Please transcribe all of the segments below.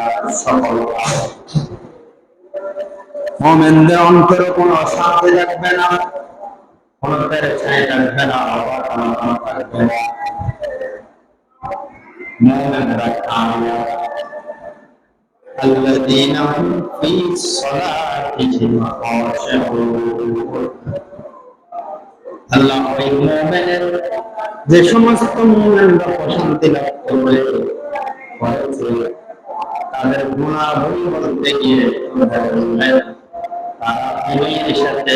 দুনিয়ার সকল মোমেনদের অন্তরে কোনো অশান্তি থাকবে না কোনো পেরেছানি থাকবে না আবার কোনো থাকবে না মোমেনরা কামিয়াব الذين هم في صلاتهم خاشعون আল্লাহ এই মুমিনের যে সমস্ত মুমিনরা প্রশান্তি লাভ করবে হয়েছে তাদের গুণাবলী বলতে গিয়ে তারা দিনের সাথে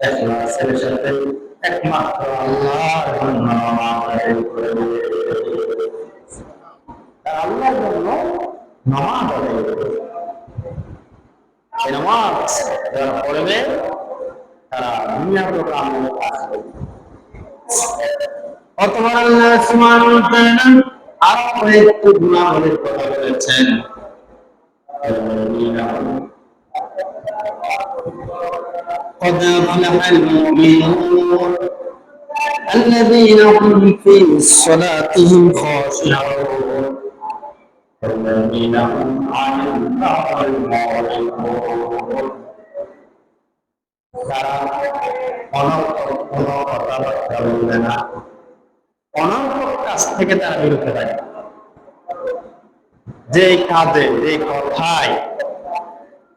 এখলাসের সাথে একমাত্র আল্লাহর জন্য দুনিয়াতে কামনা আসবে। অতবার আরো কয়েকটি গুণাবলীর কথা বলেছেন قد أفلح المؤمنون الذين هم في صلاتهم خاشعون الذين هم عن اللغو معرضون তারা অনর্থক কোনো কথাবার্তা বলবে না অনর্থক কাজ থেকে তারা বিরত থাকে যে কাজে যে কথায়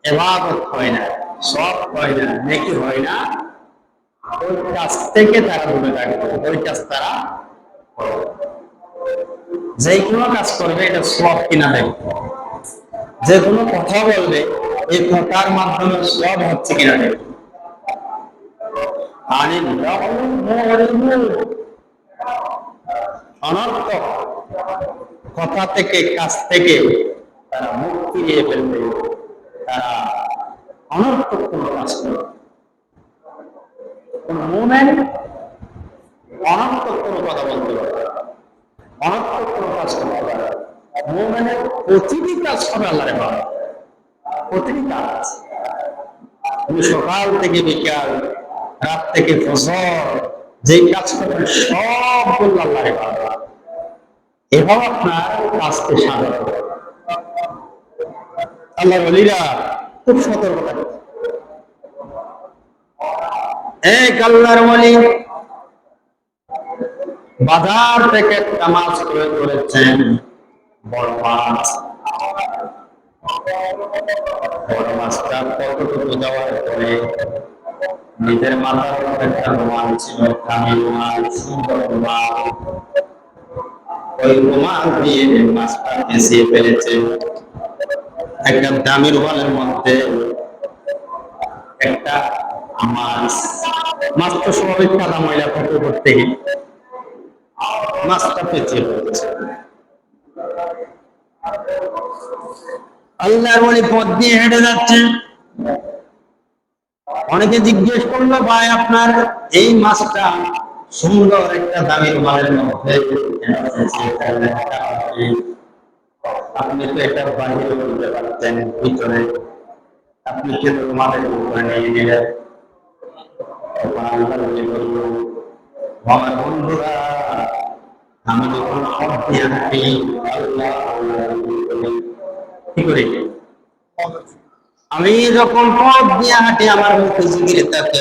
এবাদত হয় না সব হয় না, নেকি হয় না, ওই কাজ থেকে তারা থাকবে, ওই কাজ তারা যে কোনো কাজ করবে, এটা সব কিনা দেখবে যে কোনো কথা বলবে, এই কথার মাধ্যমে সব হচ্ছে কিনা দেখবে অনর্থক কথা থেকে, কাজ থেকে তারা মুখ ফিরিয়ে ফেলবে। তারা অনর্থক কোনো কাজ করবে কোন মোমেন অনর্থক কোনো কথা বলতে পারে অনর্থক কোনো কাজ করতে পারে না। মোমেনের প্রতিটি কাজ হবে আল্লাহরে পাবে প্রতিটি কাজ। সকাল থেকে বিকাল, রাত থেকে ফজর যে কাজ করবেন সব করলে আল্লাহরে পাবে এভাবে আপনার কাজকে স্বাগত। আল্লাহ বলিরা খুব সতর্ক থাকে। এক আল্লাহর ওয়ালি বাজার থেকে একটা মাছ ক্রয় করেছেন, বড় মাছ। বড় মাছটা কতটুকু যাওয়ার পরে নিজের মাথার একটা রুমাল ছিল দামি রুমাল, সুন্দর রুমাল। ওই রুমাল দিয়ে মাছটা পেঁচিয়ে ফেলেছে, একটা দামি রুমালের মধ্যে একটা মাছ মাছ তো স্বাভাবিক কাদা ময়লা করতে করতে মাছটা পেঁচিয়ে ফেলেছে। আল্লাহর বলি পথ দিয়ে হেঁটে যাচ্ছে। অনেকে জিজ্ঞেস করল ভাই আপনার এই মাছটা সুন্দর একটা দামি রুমালের মধ্যে আপনি তো এটা বাহিরে বলতে পারতেন ভিতরে আপনি কেন রুমালের উপরে নিয়ে নিলেন তখন আল্লাহ বলে বলল, "ও আমার বন্ধুরা আমি কি করি? আমি যখন পথ দিয়ে হাঁটি আমার মুখে জিগিরে থাকে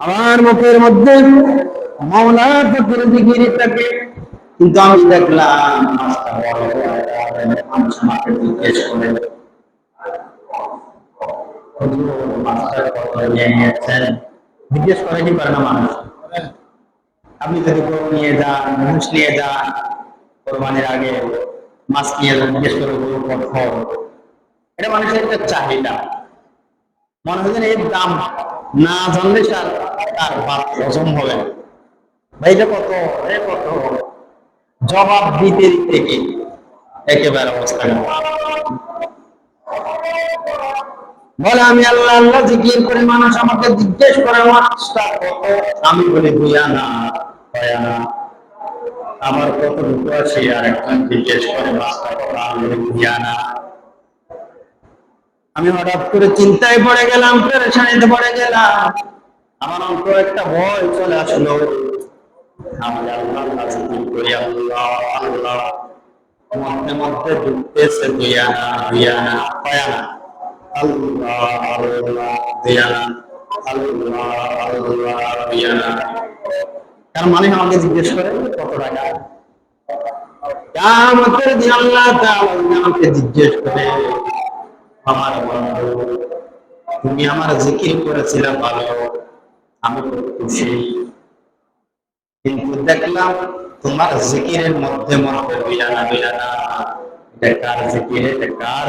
আমার মুখের মধ্যে মাওলা ফকির জিগিরে থাকে। কিন্তু আমি দেখলাম জিজ্ঞেস করে। কি পারে না মানুষ? আপনি যদি গরু নিয়ে যান নিয়ে যান, কোরবানির আগে মাছ নিয়ে যান, জিজ্ঞেস করে গরু এটা মানুষের একটা চাহিদা। মনে হয় এর দাম না জানলে তার বাপ ভাই, এটা কত? এ কত? জবাব দিতে দিতে কি? একেবারে অবস্থা বলে, আমি আল্লাহ আল্লাহ জিজ্ঞেস করে মানুষ আমাকে জিজ্ঞেস করে আমি বলি হয় না আমার কত দুঃখ আছে, আর একজন জিজ্ঞেস করে আমি হঠাৎ করে চিন্তায় পড়ে গেলাম, পেরেশানিতে পড়ে গেলাম। আমার অন্তর একটা ভয় চলে আসলো। তার মানে আমাকে জিজ্ঞেস করে, কত টাকা? আল্লাহ আমাকে জিজ্ঞেস করে। আমার বন্ধু, তুমি আমার জিকির করেছিলে ভালো, আমি খুব খুশি। কিন্তু দেখলাম, তোমার জিকিরের মধ্যে বিলানা বিলানা এটা কার জিকির?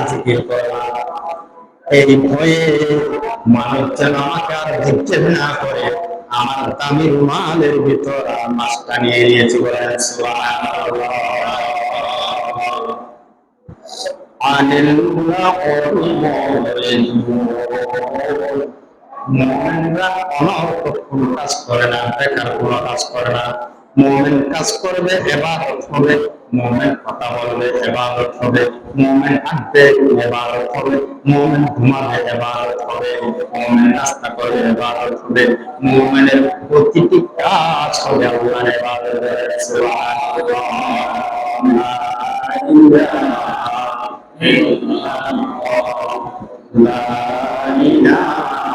জিকির করা? এই ভয়ে মানুষ যেন আমাকে আর না করে, আমার নিয়ে মোমেনরা অনর্থক কোনো কাজ করে না, বেকার কোনো কাজ করে না। মোমেন কাজ করবে, এবাদত হবে, মোমেন কথা বলবে, এবাদত হবে। মোমেন হাঁটবে, এবাদত হবে। মোমেন ঘুমাবে, এবাদত হবে। মোমেন নাস্তা করবে, এবাদত হবে। মোমেনের প্রতিটি কাজ হবে আল্লাহর এবাদত। লা ইলাহা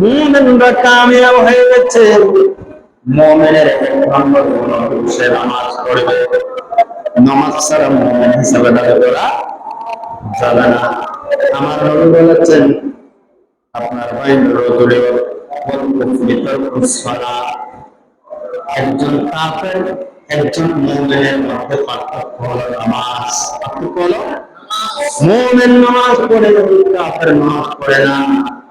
মুমিনরা কামিয়াব হচ্ছে নামাজ পড়বে। নামাজ ছাড়া মুমিন হিসাবে বলেছেন, আপনার বাইন রজুলে একজন কাফের, একজন মুমিনের মধ্যে পার্থক্য হলো নামাজ। পার্থক্য হলো মুমিন নামাজ পড়ে, কাফের নামাজ পড়ে না।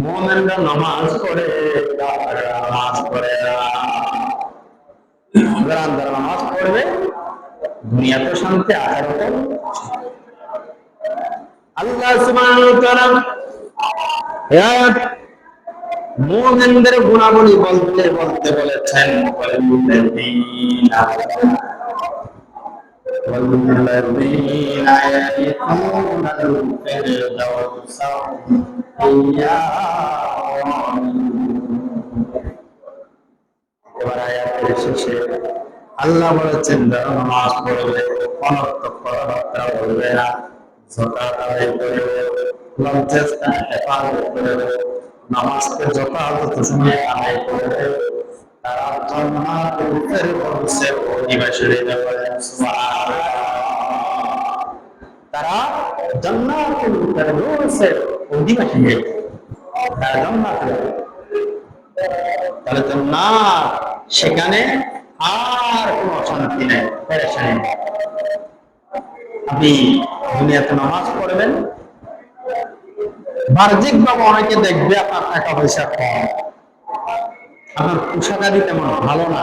মুমিনরা নামাজ পড়ে নামাজ পড়ে নামাজ পড়বে শান্তি আল্লাহ গুণাবলী বলতে বলতে বলেছেন والذين يرثون الفردوس هم এবার আয়াতের শেষে আল্লাহ বলেছেন যারা নামাজ পড়বে অনর্থক কথাবার্তা বলবে না জকাত আদায় করবে লজ্জাস্থানে হেফাজত করবে নামাজকে যথাযথ সময়ে আদায় করবে তারা জান্নাতের ফেরদৌসে অধিবাসী হয়ে যাবে সুবহানাল্লাহ তারা জান্নাতুল অধিবাসী তারা তাহলে সেখানে আর কোনো অশান্তি নেই আপনি দুনিয়াতে নামাজ পড়বেন। বাহ্যিক ভাবে অনেকে দেখবে আপনার টাকা পয়সা কম। আপনার পোশাকাদি তেমন ভালো না।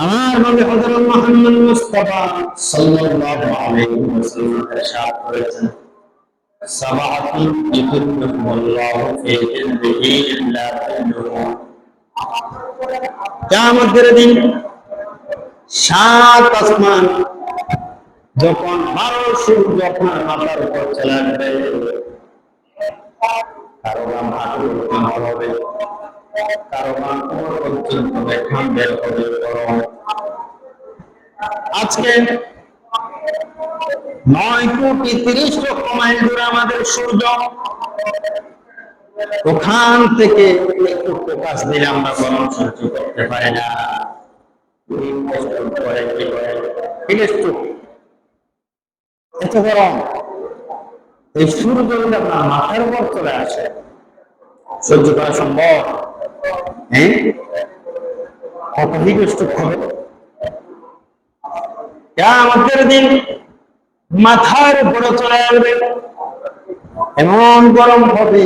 আমার নবী হযরত মুহাম্মদ মুস্তাফা সাল্লাল্লাহু আলাইহি ওয়াসাল্লাম যখন বারো সূর্য আপনার মাথার উপর চলে আসবে। কারও নাম হবে। আজকে নয় কোটি তিরিশ লক্ষ মাইল দূরে আমাদের সূর্য। ওখান থেকে একটু প্রকাশ দিলে আমরা গরম সহ্য করতে পারি না। এই মাথার উপর চলে আসে, সহ্য করা সম্ভব? আমাদের দিন মাথার উপরে চলে আসবে। এমন গরম হবে,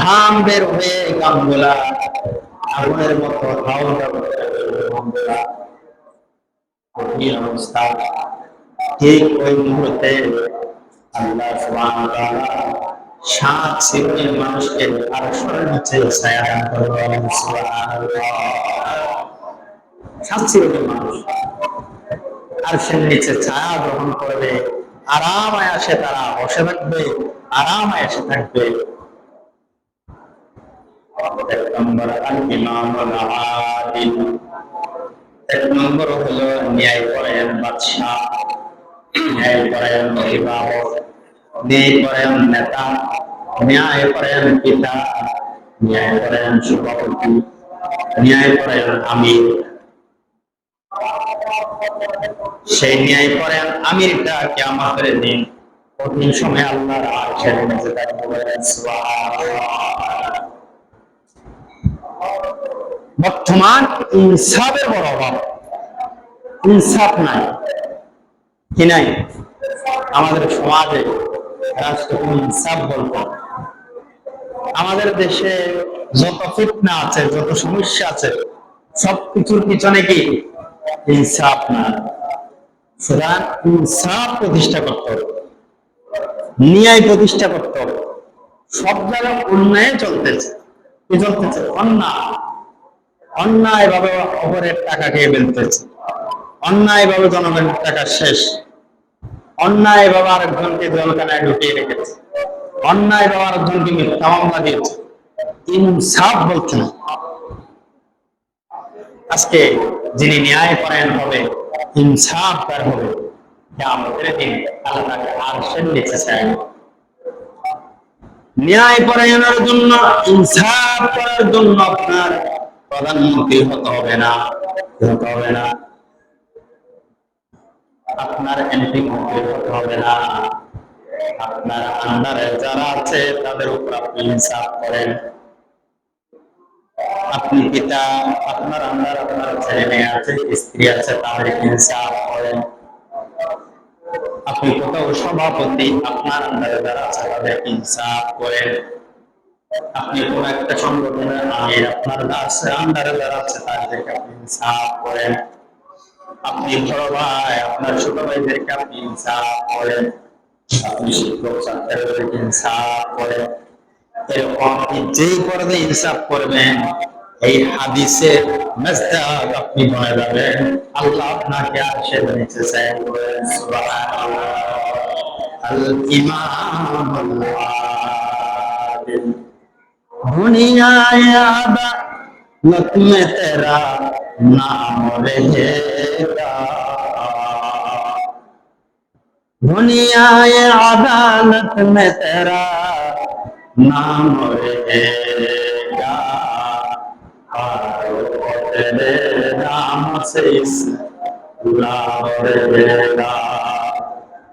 ঘাম বের হয়ে গামগুলা আগুনের মতো ঠিক ওই মুহূর্তে আল্লাহ তাআলা সাত শ্রেণির মানুষকে আরশের নিচে ছায়া সাত শ্রেণির মানুষ। আরশের নিচে ছায়া গ্রহণ করবে। আরাম আয়াসে তারা বসে থাকবে। আরাম আয়াসে থাকবে। এক নম্বর এক নম্বর হলো ন্যায় পরায়ণ বাদশাহ। ন্যায় পরায়ণ অভিভাবক। নেতা ন্যায় পরায়ণ পিতা ন্যায় পরায়ণ সভাপতি ন্যায় পরায়ণ আমির সেই ন্যায় পরায়ণ আমিরটা কে আমাদের দিন কঠিন সময় আল্লাহর বর্তমান ইনসাফের বড় অভাব ইনসাফ নাই কি নাই আমাদের সমাজে আমাদের দেশে যত ফিটনা আছে, যত সমস্যা আছে সব কিছুর পিছনে কি? ইনসাফ না। সুতরাং ইনসাফ প্রতিষ্ঠা করতে হবে। ন্যায় প্রতিষ্ঠা করতে হবে। সব জায়গায় অন্যায় চলতেছে। কি চলতেছে? অন্যায়। অন্যায় ভাবে অপরের টাকা খেয়ে ফেলতেছে। অন্যায় ভাবে জনগণের টাকা শেষ। অন্যায় ভাবে আরেকজনকে জলখানায় ঢুকিয়ে রেখেছে। অন্যায় ভাবে আরেকজনকে মিথ্যা মামলা দিয়েছে। ইনসাফ বলছে না। আজকে যিনি ন্যায় পরায়ণ হবে, ইনসাফ তার হবে আমাদের দিন আল্লাহ ন্যায় পরায়ণের জন্য, ইনসাফ করার জন্য আপনার প্রধানমন্ত্রী হতে হবে না, হতে হবে না। আপনার মন্ত্রী হতে হবে না। আপনার আন্ডারে যারা আছে, তাদের উপর আপনি ইনসাফ করেন। আপনি পিতা, আপনার আন্ডার আপনার ছেলে মেয়ে আছে, স্ত্রী আছে, তাদের ইনসাফ করেন। আপনি কোথাও সভাপতি, আপনার আন্ডারে যারা আছে, তাদের ইনসাফ করেন। আপনি কোন একটা সংগঠনের আমির, আপনার আন্ডারে যারা আছে, তাদেরকে আপনি ইনসাফ করেন। আপনি বড় ভাই, আপনার ছোট ভাইদেরকে আপনি ইনসাফ করেন আপনি শিক্ষক ছাত্রদেরকে ইনসাফ করেন এরকম আপনি যেই পর্দে ইনসাফ করবেন, এই হাদিসের মেজদাক আপনি বলে যাবেন, আল্লাহ আপনাকে আসে নিচে চাই আল ইমাম দুনিয়ায় আবার अदालत में तेरा नाम रहेगा। दुनिया अदालत में तेरा नाम रहेगा। तेरे नाम से इस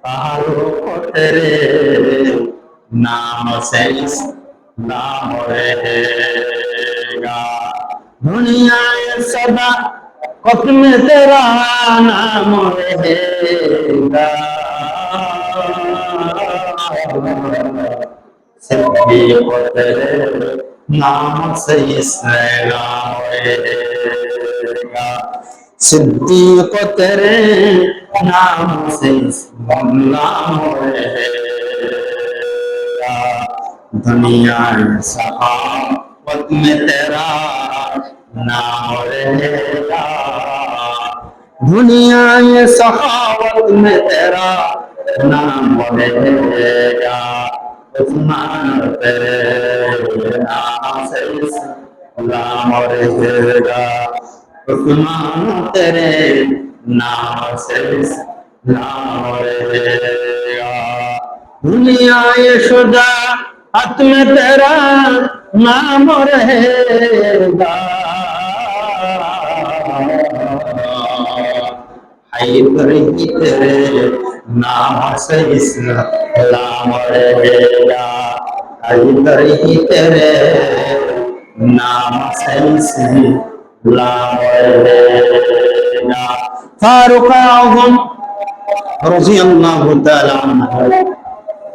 पहाड़ों को तेरे नाम से इस नाम रहेगा। दुनिया सदा कत में तेरा नाम रहेगा। सिद्धि को नाम से इसमें नाम रहेगा। सिद्दीक तेरे नाम से गुलाम रहेगा। दुनिया सहावत में तेरा नाम रहेगा दुनिया ये सहावत में तेरा नाम रहेगा उस्मान तेरे नाम से गुलाम रहेगा उस्मान तेरे नाम से नाम रहेगा दुनिया ये शुदा हत में तेरा नाम रहेगा নাম আছে ইসলাম বেটা আই তেরে নাম আছে ইসলাম বেটা ফারুক আযম রাদিয়াল্লাহু তাআলা আনহু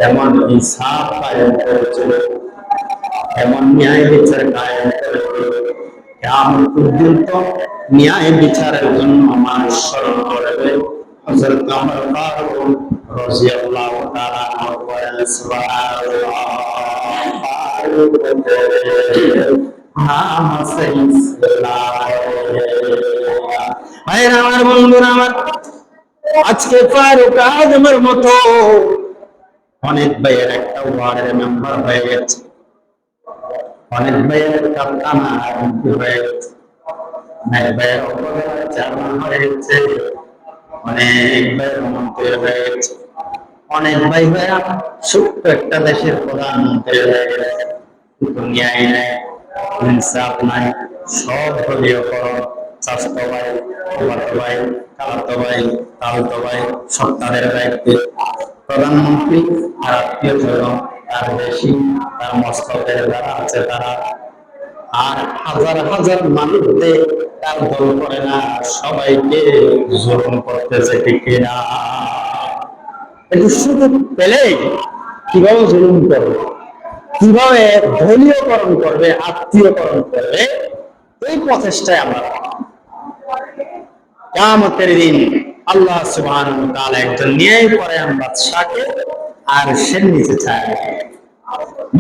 এমন ইনসাফ কায়েম করেছিল এমন ন্যায় বিচার কায়েম করেছিল কিয়ামত পর্যন্ত ন্যায় বিচারের জন্য মানুষ স্মরণ করবে হযরত ওমর ফারুক রাদিয়াল্লাহু তাআলা বলেন সুবহানাল্লাহ ফারুক নাম ভাইরা, আমার বন্ধুরা, আমার আজকে ফারুক আজমের মতো অনেক ভাইয়ের একটা ওয়ার্ডের মেম্বার হয়ে গেছে। অনেক ভাইয়ের থানা এমপি হয়ে গেছে? অনেক ভাইয়ের গেছে, অনেক ভাইয়ের মন্ত্রী হয়ে অনেক ভাই ভাইয়া ছোট্ট একটা দেশের প্রধানমন্ত্রী হয়ে গেছে। কিন্তু নেই ইনসাফ নাই, সব দলীয়করণ স্বাস্থ্য ভাই বাবাতো ভাই, কালাতো ভাই, তালতো ভাই, সব তাদের দায়িত্বে। প্রধানমন্ত্রী আর আত্মীয় স্বজন তার বেশি, তার মস্তকের যারা আছে তারা। আর হাজার হাজার মানুষদের তার দল করে না, সবাইকে জুলুম করতেছে, ঠিক কিনা? একটু সুযোগ পেলেই কীভাবে জুলুম করবে? কীভাবে দলীয়করণ করবে, আত্মীয়করণ করবে? এই প্রচেষ্টায় আমরা কিয়ামতের দিন আল্লাহ তাআলা একজন ন্যায় পরায়ণ বাদশাকে আর সে নিচে চায়।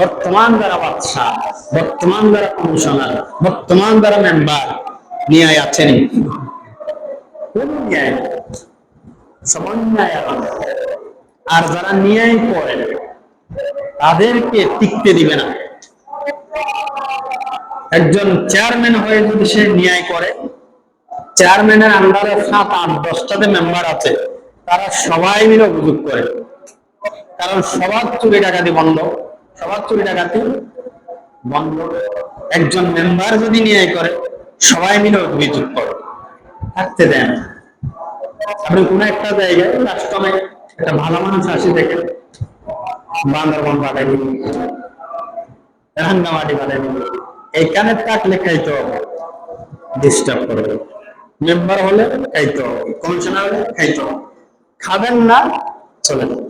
বর্তমান যারা বাদশা বর্তমান যারা কমিশনার, বর্তমান যারা মেম্বার, ন্যায় আছেন। আর যারা ন্যায় করে তাদেরকে টিকতে দিবে না। একজন চেয়ারম্যান হয়ে যদি সে ন্যায় করে, চেয়ারম্যানের আন্ডারে সাত, আট, দশটাতে মেম্বার আছে, তারা সবাই মিলে অভিযোগ করে। কারণ সবার চুরি ডাকাতি বন্ধ। সবার চুরি ডাকাতি বন্ধ। একজন মেম্বার যদি ন্যায় করে, সবাই মিলে অভিযোগ করে। থাকতে দেন আপনি কোন একটা জায়গায় রাষ্ট্রমে একটা ভালো মানুষ আসি দেখেন বান্দরবন পাঠাই রাঙ্গামাটি পাঠাই এইখানে থাকলে খাইতে হবে। ডিস্টার্ব করবে। মেম্বার হলে খাইতে হবে। কমিশনার হলে খাইতে হবে। খাবেন না, চলে যাবে।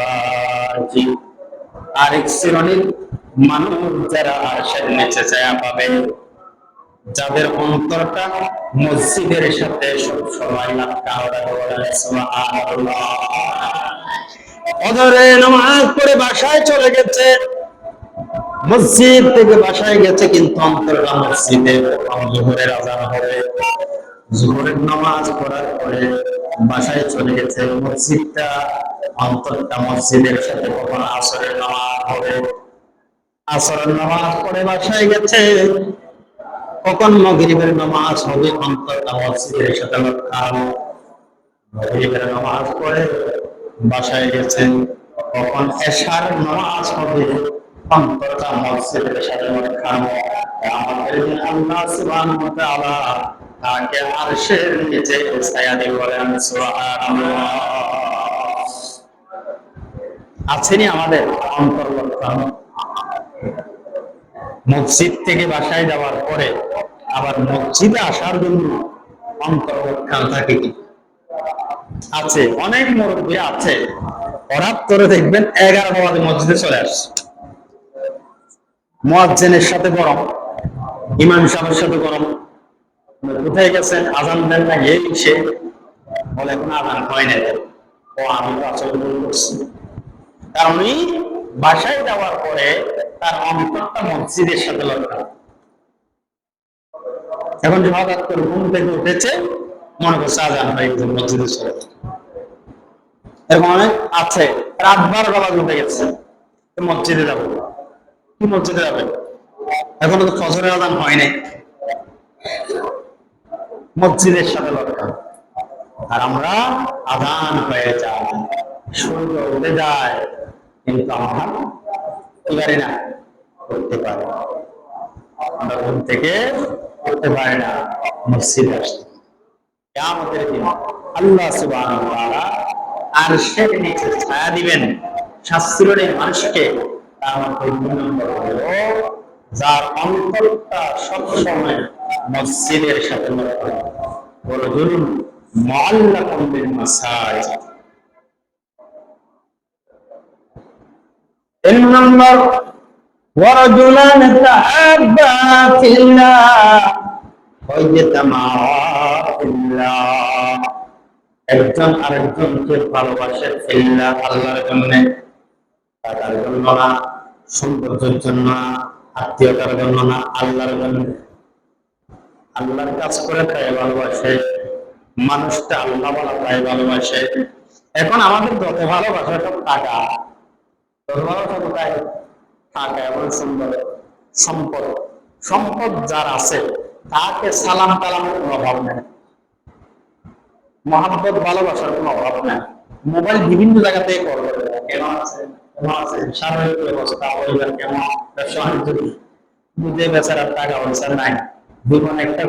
যাদের অন্তরটা মসজিদের সাথে সব নামাজ পড়ে বাসায় চলে গেছে। মসজিদ থেকে বাসায় গেছে, কিন্তু অন্তরটা মসজিদে জোহরের আজান হবে জোহরের নামাজ পড়ার পরে বাসায় চলে গেছে। মসজিদটা, অন্তরটা মসজিদের সাথে কখন আসরের নামাজ হবে। আসরের নামাজ পড়ে বাসায় গেছে। কখন মগরিবের নামাজ হবে? অন্তরটা মসজিদের সাথে মগরিবের নামাজ পড়ে বাসায় গেছে। কখন এশার নামাজ হবে? অন্তরটা মসজিদের সাথে আমাদের আল্লাহ সুবহানাহু ওয়া তাআলা তাকে আরশের নিচে ছায়া দিয়ে বলেন, সুবহানাল্লাহ। আছেনি আমাদের অন্তর্গত। মসজিদ থেকে বাসায় যাওয়ার পরে আবার মসজিদে আসার জন্য অন্তর্গত থাকে কি? আছে, অনেক মুরব্বী আছে। হঠাৎ করে দেখবেন এগারোটা বাজে মসজিদে চলে আসছে। মুয়াজ্জিনের সাথে গরম, ইমাম সাহেবের সাথে গরম। কোথায় গেছেন? আজান দেন না, গিয়ে সে বলে, এখন আজান হয় না ও, আমি তো আসলে ভুল করছি। কারণ এই বাসায় যাওয়ার পরে তার অন্তরটা মসজিদের সাথে লড়কা এখন যে হঠাৎ করে ঘুম থেকে উঠেছে, মনে করছে আজান হয়ে গেছে মসজিদে চলে। এরকম অনেক আছে। রাত বারোটা বাজে উঠে গেছে মসজিদে যাব। কি মসজিদে যাবে এখনও তো ফজরের আদান হয় নাই। মসজিদের সাথে লড়কা আর আমরা আদান হয়ে যাই। সূর্য উঠে যায়, কিন্তু আমরা পারি না? করতে পারি আমরা ঘুম থেকে করতে পারি না, মসজিদে আসতে। কিয়ামতের দিন আল্লাহ ওয়া তাআলা আরশের নিচে ছায়া দিবেন। শাস্ত্রের মানুষকে তার মধ্যে যার অন্তরটা সবসময় মসজিদের সাথে লড়তে বড় ধরুন মুআল্লাকুম বিল মাসাজিদ তিন নম্বর ورجلان تحابا في الله واجتمعا في الله একজন আরেকজনকে ভালোবাসে ফিল্লাহ আল্লাহর জন্য টাকার জন্য না সৌন্দর্যের জন্য না আত্মীয়তার জন্য না, আল্লাহর জন্য। আল্লাহর কাজ করে তাই ভালোবাসে। মানুষটা আল্লাহ বলা তাই ভালোবাসে। এখন আমাদের যত ভালোবাসা সব টাকা। কোনো কোনো মোবাইল বিভিন্ন জায়গা থেকে কল করে কেমন আছে। একটা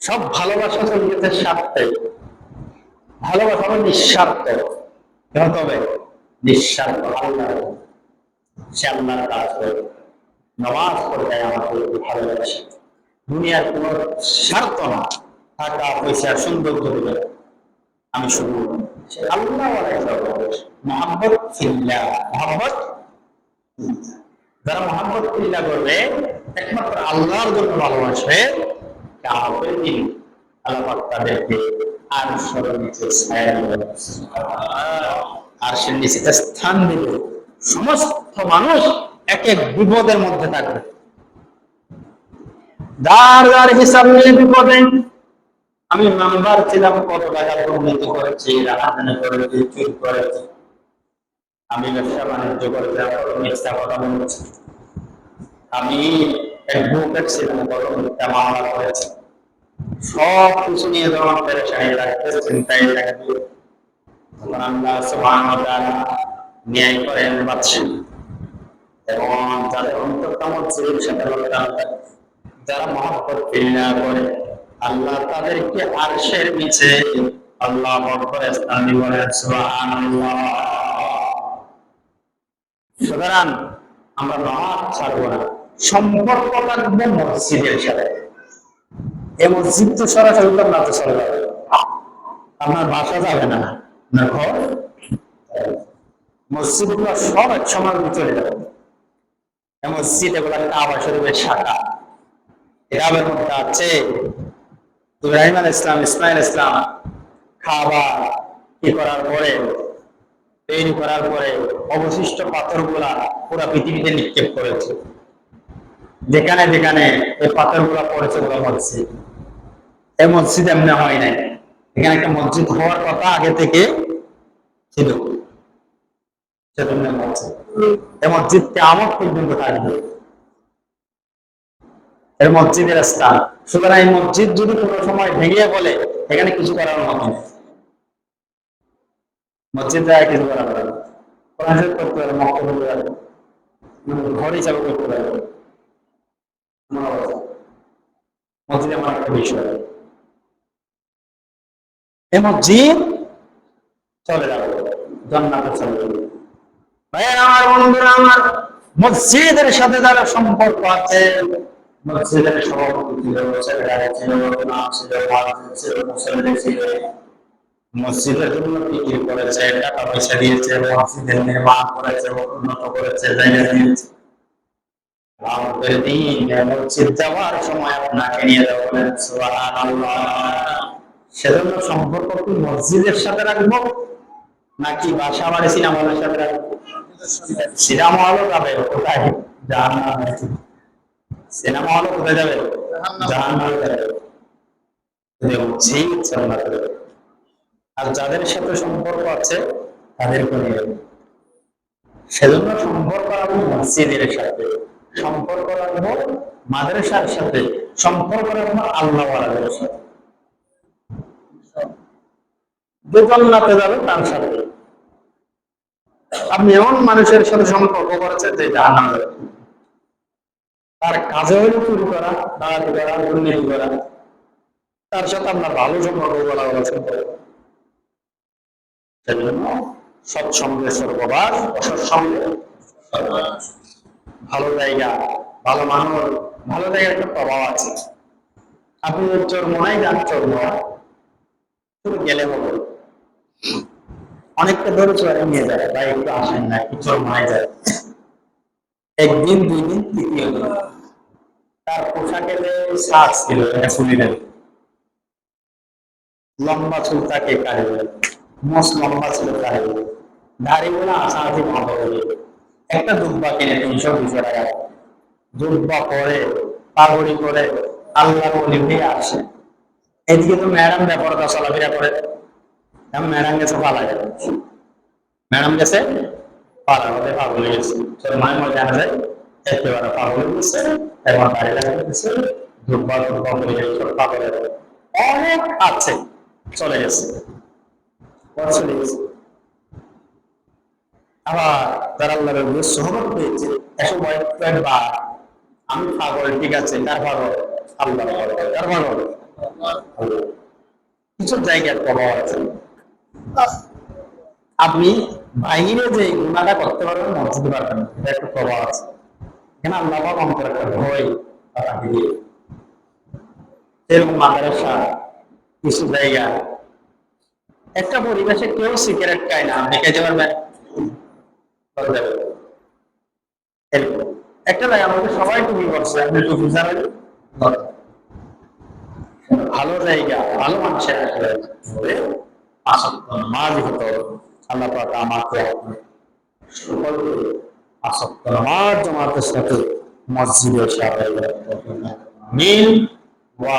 সব ভালোবাসা চলে গেছে স্বার্থে ভালোবাসা হলো নিঃস্বার্থ হবে নিঃস্বার্থ আল্লাহ সে কাজ করে নামাজ পড়ে যায় আমাকে ভালোবাসে দুনিয়ার কোন স্বার্থ না টাকা পয়সা সৌন্দর্য দিবে আমি শুধু আল্লাহ মোহাম্মদ। ফিল্লা মোহাম্মদ যারা মোহাম্মদ ফিল্লা করবে একমাত্র আল্লাহর জন্য ভালোবাসবে কাউকে দিন আল্লাহ তাদেরকে আর সবার নিচে আর সে নিচে স্থান দিবে। সমস্ত মানুষ এক এক বিপদের মধ্যে থাকবে। যার যার হিসাব নিয়ে বিপদে আমি মেম্বার ছিলাম কত টাকা দুর্নীতি করেছি করেছি, চুরি করেছি। আমি ব্যবসা বাণিজ্য কত মিথ্যা কথা বলেছি আমি অ্যাডভোকেট ছিলাম কত মিথ্যা মামলা করেছি। সব কিছু নিয়ে যখন পেরেশানি লাগবে চিন্তায় লাগবে তখন ন্যায় করেন এবং যাদের অন্তরতম সাথে লড়তাম যারা মহব্বত ফিল্লা করে। আল্লাহ তাদেরকে আরশের নিচে আল্লাহ করে স্থান দিবেন সুবহানাল্লাহ। সুতরাং আমরা নামাজ ছাড়বো না। সম্পর্ক রাখব মসজিদের সাথে। এই মসজিদ তো সরাসরি তো না, তো চলে আপনার বাসা যাবে না ঘর? মসজিদগুলো সব এক সময় চলে যাবে। মসজিদ এগুলো কাবা শরীফের শাখা। এরাবের মধ্যে আছে ইব্রাহিম আল ইসলাম ইসমাইল ইসলাম খাবার কি করার পরে তৈরি করার পরে অবশিষ্ট পাথরগুলা পুরো পৃথিবীতে নিক্ষেপ করেছে। যেখানে যেখানে এই পাথরগুলা পড়েছে ওগুলো মসজিদ। এই মসজিদ এমনি হয় নাই। এখানে একটা মসজিদ হওয়ার কথা আগে থেকে ছিল। সেজন্য মসজিদ। এই মসজিদ কেমন পর্যন্ত থাকবে। এর মসজিদের স্থান। সুতরাং এই মসজিদ যদি কোনো সময় ভেঙে বলে এখানে কিছু করার মতো নেই। কিছু মানে মসজিদ যাবে। ভাইয়ের, আমার বন্ধুরা, আমার মসজিদের সাথে যারা সম্পর্ক আছে মসজিদের সভাপতি ছিল সেক্রেটারি ছিল ইমাম ছিল মুয়াজ্জিন ছিল মুসল্লি ছিল। মসজিদের জন্য ফিকির করেছে? টাকা পয়সা দিয়েছে মসজিদের নির্মাণ করেছে উন্নত করেছে জায়গা দিয়েছে। আমাদের দিন মসজিদ যাওয়ার সময় আপনাকে নিয়ে যাবেন সেজন্য সম্পর্ক কি মসজিদের সাথে রাখব নাকি বাসা বাড়ি সিনেমা সাথে রাখব? সিনেমা হলও যাবে কোথায়? জাহান্নামে সিনেমা হলও কোথায় যাবে? জাহান্নামে। যাবে। সেই যাবে আর যাদের সাথে সম্পর্ক আছে তাদেরকে নিয়ে যাবে সেজন্য সম্পর্ক রাখব মসজিদের সাথে। সম্পর্ক রাখব মাদ্রাসার সাথে। সম্পর্ক রাখব আল্লাহ সাথে। যে জান্নাতে যাবে তার সাথে। আপনি এমন মানুষের সাথে সম্পর্ক করেছেন যে জাহান্নামে যাবে। তার কাজে হলো চুরি করা ডাকাতি করা দুর্নীতি করা। তার সাথে আপনার ভালো সম্পর্ক বলা সেজন্য সৎসঙ্গে সর্ববাস অসৎসঙ্গে ভালো জায়গা, ভালো মানুষ, ভালো জায়গার একটা প্রভাব আছে। আপনি চোর মনাই যান, চোর মনা গেলে হবে। অনেকটা ধরে চোরে নিয়ে যায় ভাই একটু আসেন না, একটু চোর মনাই যায়। একদিন, দুই দিন, তৃতীয় দিন। তার পোশাকে যে সাজ ছিল এটা লম্বা চুল তাকে কাটবে মোস লম্বা ছিল কাটবে দাড়ি গুলো আশাআশি ভালো হবে একটা দুব্বা কিনে তিনশো দুশো টাকা। দুব্বা করে পাগড়ি করে আল্লাহ বলি হয়ে আসে। এদিকে তো ম্যাডাম ব্যাপারটা চলাফেরা করে। ম্যাডাম গেছে পালা গেছে ম্যাডাম গেছে পালা হতে পাগল হয়ে গেছে। মায়ের মধ্যে যায়? একেবারে পাগল হয়ে গেছে এখন বাড়ি লাগিয়ে গেছে দুব্বা দুব্বা গেছে পাগল অনেক আছে, চলে গেছে। আবার যারা আল্লাহ আমি পাগল, ঠিক আছে পাগল আল্লাহ। পাগল কিছু জায়গার প্রভাব আছে। আপনি বাইরে যে গুণাটা করতে পারবেন, মসজিদে পারবেন এটা একটা প্রভাব আছে। এখানে আল্লাহ অন্তর একটা ভয় আপনাকে দিয়ে এরকম মাদ্রাসা, কিছু জায়গা। একটা পরিবেশে কেউ সিগারেট খায় না আপনি খেতে পারবেন। একটা জায়গা আমাদের সবাই টুপি করছে, আপনি টুপি জানেন ভালো জায়গা, ভালো মানুষের আসলে হলে হতো আল্লাহ আমাকে আসক্ত নামাজ জামাতের সাথে মসজিদের সাথে মিল ওয়া